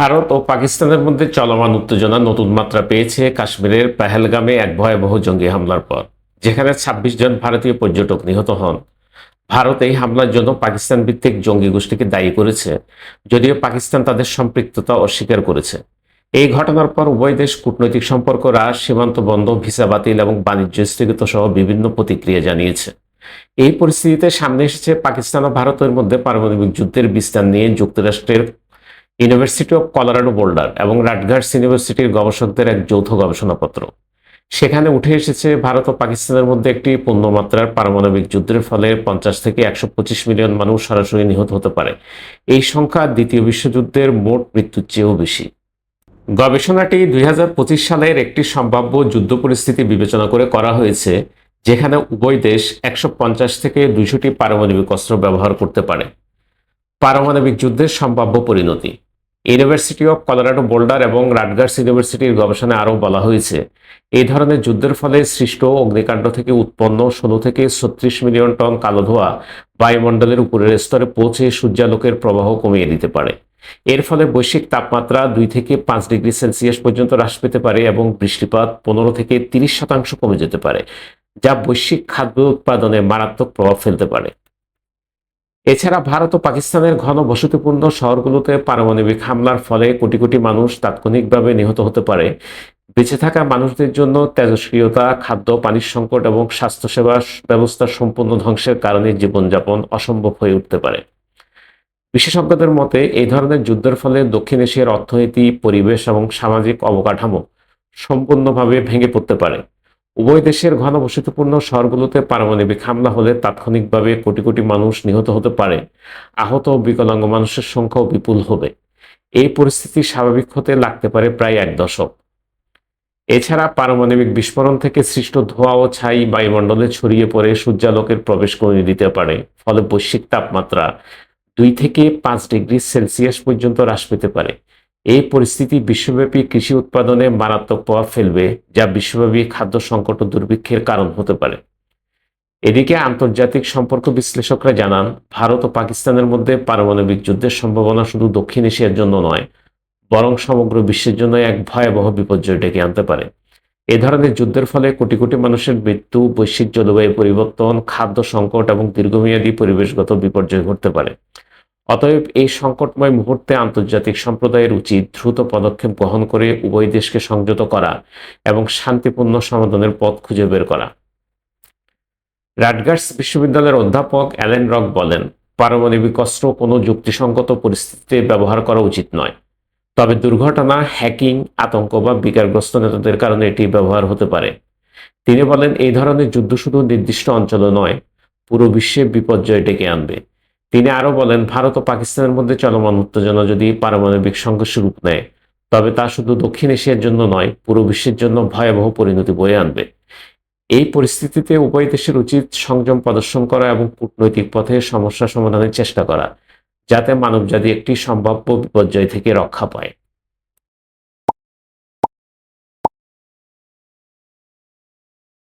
ভারত ও পাকিস্তানের মধ্যে চলমান উত্তেজনা নতুন মাত্রা পেয়েছে কাশ্মীরের পেহেলগামে এক ভয়াবহ জঙ্গি হামলার পর, যেখানে ২৬ জন ভারতীয় পর্যটক নিহত হন। ভারত এই হামলার জন্য পাকিস্তান ভিত্তিক জঙ্গি গোষ্ঠীকে দায়ী করেছে, যদিও পাকিস্তান তাদের সম্পৃক্ততা অস্বীকার করেছে। এই ঘটনার পর উভয় দেশ কূটনৈতিক সম্পর্ক হ্রাস, সীমান্ত বন্ধ, ভিসা বাতিল এবং বাণিজ্য স্থগিত সহ বিভিন্ন প্রতিক্রিয়া জানিয়েছে। এই পরিস্থিতিতে সামনে এসেছে পাকিস্তান ও ভারতের মধ্যে পারমাণবিক যুদ্ধের বিস্তার নিয়ে যুক্তরাষ্ট্রের ইউনিভার্সিটি অফ কলোরাডো বোল্ডার এবং রাটগার্স ইউনিভার্সিটির গবেষকদের এক যৌথ গবেষণাপত্র। সেখানে উঠে এসেছে ভারত ও পাকিস্তানের মধ্যে একটি পূর্ণমাত্রার পারমাণবিক যুদ্ধের ফলে পঞ্চাশ থেকে একশো পঁচিশ মিলিয়ন মানুষ সরাসরি নিহত হতে পারে। এই সংখ্যা দ্বিতীয় বিশ্বযুদ্ধের মোট মৃত্যুর চেয়েও বেশি। গবেষণাটি দুই হাজার পঁচিশ সালের একটি সম্ভাব্য যুদ্ধ পরিস্থিতি বিবেচনা করে করা হয়েছে, যেখানে উভয় দেশ একশো পঞ্চাশ থেকে দুইশোটি পারমাণবিক অস্ত্র ব্যবহার করতে পারে। পারমাণবিক যুদ্ধের সম্ভাব্য পরিণতি। ইউনিভার্সিটি অফ কলোরাডো বোল্ডার এবং রাটগার্স ইউনিভার্সিটির গবেষণায় আরও বলা হয়েছে, এই ধরনের যুদ্ধের ফলে সৃষ্ট অগ্নিকাণ্ড থেকে উৎপন্ন ষোলো থেকে ছত্রিশ মিলিয়ন টন কালো ধোঁয়া বায়ুমণ্ডলের উপরের স্তরে পৌঁছে সূর্যালোকের প্রবাহ কমিয়ে দিতে পারে। এর ফলে বৈশ্বিক তাপমাত্রা দুই থেকে পাঁচ ডিগ্রি সেলসিয়াস পর্যন্ত হ্রাস পেতে পারে এবং বৃষ্টিপাত পনেরো থেকে তিরিশ শতাংশ কমে যেতে পারে, যা বৈশ্বিক খাদ্য উৎপাদনে মারাত্মক প্রভাব ফেলতে পারে। এছাড়া ভারত ও পাকিস্তানের ঘন বসতিপূর্ণ শহরগুলোতে পারমাণবিক হামলার ফলে কোটি কোটি মানুষ তাৎক্ষণিকভাবে নিহত হতে পারে। বেঁচে থাকা মানুষদের জন্য তেজস্ক্রিয়তা, খাদ্য, পানির সংকট এবং স্বাস্থ্যসেবা ব্যবস্থার সম্পূর্ণ ধ্বংসের কারণে জীবনযাপন অসম্ভব হয়ে উঠতে পারে। বিশেষজ্ঞদের মতে, এই ধরনের যুদ্ধের ফলে দক্ষিণ এশিয়ার অর্থনীতি, পরিবেশ এবং সামাজিক অবকাঠামো সম্পূর্ণভাবে ভেঙে পড়তে পারে। উভয় দেশের ঘনবসতিপূর্ণ শহরগুলোতে পারমাণবিক হামলা হলে তাৎক্ষণিকভাবে কোটি কোটি মানুষ নিহত হতে পারে। আহত ও বিকলাঙ্গ মানুষের সংখ্যাও বিপুল হবে। এই পরিস্থিতি স্বাভাবিক হতে লাগতে পারে প্রায় এক দশক। এছাড়া পারমাণবিক বিস্ফোরণ থেকে সৃষ্ট ধোঁয়া ও ছাই বায়ুমণ্ডলে ছড়িয়ে পড়ে সূর্যালোকের প্রবেশ করে দিতে পারে। ফলে বৈশ্বিক তাপমাত্রা দুই থেকে পাঁচ ডিগ্রি সেলসিয়াস পর্যন্ত হ্রাস পেতে পারে। এই পরিস্থিতি বিশ্বব্যাপী কৃষি উৎপাদনে মারাত্মক প্রভাব ফেলবে, যা বিশ্বব্যাপী খাদ্য সংকট ও দুর্ভিক্ষের কারণ হতে পারে। এদিকে আন্তর্জাতিক সম্পর্ক বিশ্লেষকরা জানান, ভারত ও পাকিস্তানের মধ্যে পারমাণবিক যুদ্ধের সম্ভাবনা শুধু দক্ষিণ এশিয়ার জন্য নয়, বরং সমগ্র বিশ্বের জন্য এক ভয়াবহ বিপর্যয় ডেকে আনতে পারে। এ ধরনের যুদ্ধের ফলে কোটি কোটি মানুষের মৃত্যু, বৈশ্বিক জলবায়ু পরিবর্তন, খাদ্য সংকট এবং দীর্ঘমেয়াদী পরিবেশগত বিপর্যয় ঘটতে পারে। অতএব এই সংকটময় মুহূর্তে আন্তর্জাতিক সম্প্রদায়ের উচিত দ্রুত পদক্ষেপ গ্রহণ করে উভয় দেশকে সংযত করা এবং শান্তিপূর্ণ সমাধানের পথ খুঁজে বের করা। রাটগার্স বিশ্ববিদ্যালয়ের অধ্যাপক অ্যালেন রক বলেন, পারমাণবিক অস্ত্র কোনো যুক্তিসঙ্গত পরিস্থিতিতে ব্যবহার করা উচিত নয়। তবে দুর্ঘটনা, হ্যাকিং, আতঙ্ক বা বিকারগ্রস্ত নেতাদের কারণে এটি ব্যবহার হতে পারে। তিনি বলেন, এই ধরনের যুদ্ধ শুধু নির্দিষ্ট অঞ্চলে নয়, পুরো বিশ্বে বিপর্যয় ডেকে আনবে। তিনি আরও বলেন, ভারত ও পাকিস্তানের মধ্যে চলমান উত্তেজনা যদি পারমাণবিক সংঘর্ষ রূপ নেয়, তবে তা শুধু দক্ষিণ এশিয়ার জন্য নয়, পুরো বিশ্বের জন্য ভয়াবহ পরিণতি বয়ে আনবে। এই পরিস্থিতিতে উভয় দেশের উচিত সংযম প্রদর্শন করা এবং কূটনৈতিক পথে সমস্যা সমাধানের চেষ্টা করা, যাতে মানবজাতি একটি সম্ভাব্য বিপর্যয় থেকে রক্ষা পায়।